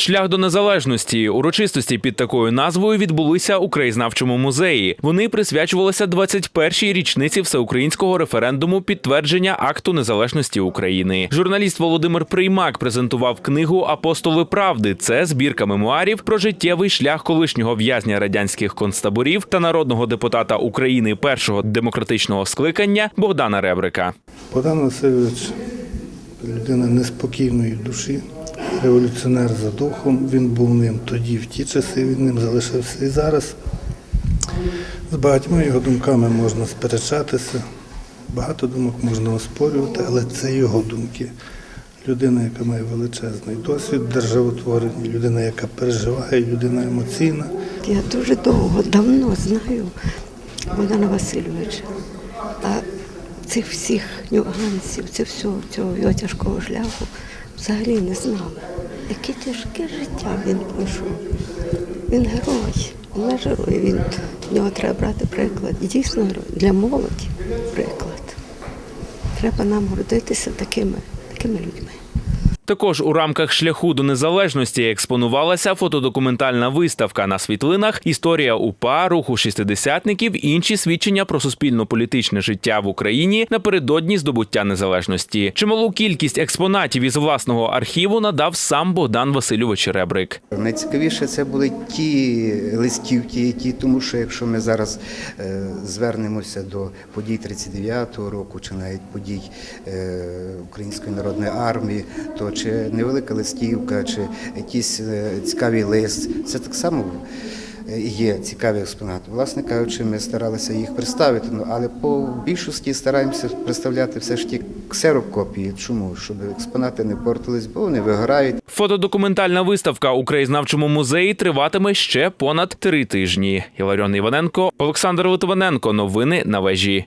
Шлях до незалежності урочистості під такою назвою відбулися у краєзнавчому музеї. Вони присвячувалися 21-й річниці всеукраїнського референдуму підтвердження акту незалежності України. Журналіст Володимир Приймак презентував книгу Апостоли правди. Це збірка мемуарів про життєвий шлях колишнього в'язня радянських концтаборів та народного депутата України першого демократичного скликання Богдана Ребрика. Богдан Васильович людина неспокійної душі, революціонер за духом. Він був ним тоді в ті часи, він ним залишився і зараз. З багатьма його думками можна сперечатися, багато думок можна оспорювати, але це його думки. Людина, яка має величезний досвід державотворення, людина, яка переживає, людина емоційна. Я дуже довго, давно знаю Богдана Васильовича. А цих всіх нюансів, цього всього цього його тяжкого шляху взагалі не знала. Яке тяжке життя він пройшов. Він герой, він наш герой. Він, з нього треба брати приклад. І дійсно для молоді приклад. Треба нам гордитися такими, такими людьми. Також у рамках шляху до незалежності експонувалася фотодокументальна виставка на світлинах Історія УПА, руху шістидесятників, інші свідчення про суспільно-політичне життя в Україні напередодні здобуття незалежності. Чималу кількість експонатів із власного архіву надав сам Богдан Васильович Ребрик. Найцікавіше це були ті листівки, які, тому що якщо ми зараз е, звернемося до подій 39-го року, чи навіть подій е, Української народної армії, то чи невелика листівка, чи якийсь е, цікавий лист, це так само є цікаві експонати. Власне кажучи, ми старалися їх представити, ну, але по більшості стараємося представляти все ж ті ксерокопії. Чому? Щоб експонати не портились, бо вони вигорають. Фотодокументальна виставка у краєзнавчому музеї триватиме ще понад три тижні. Іларіон Іваненко, Олександр Литвиненко. Новини на вежі.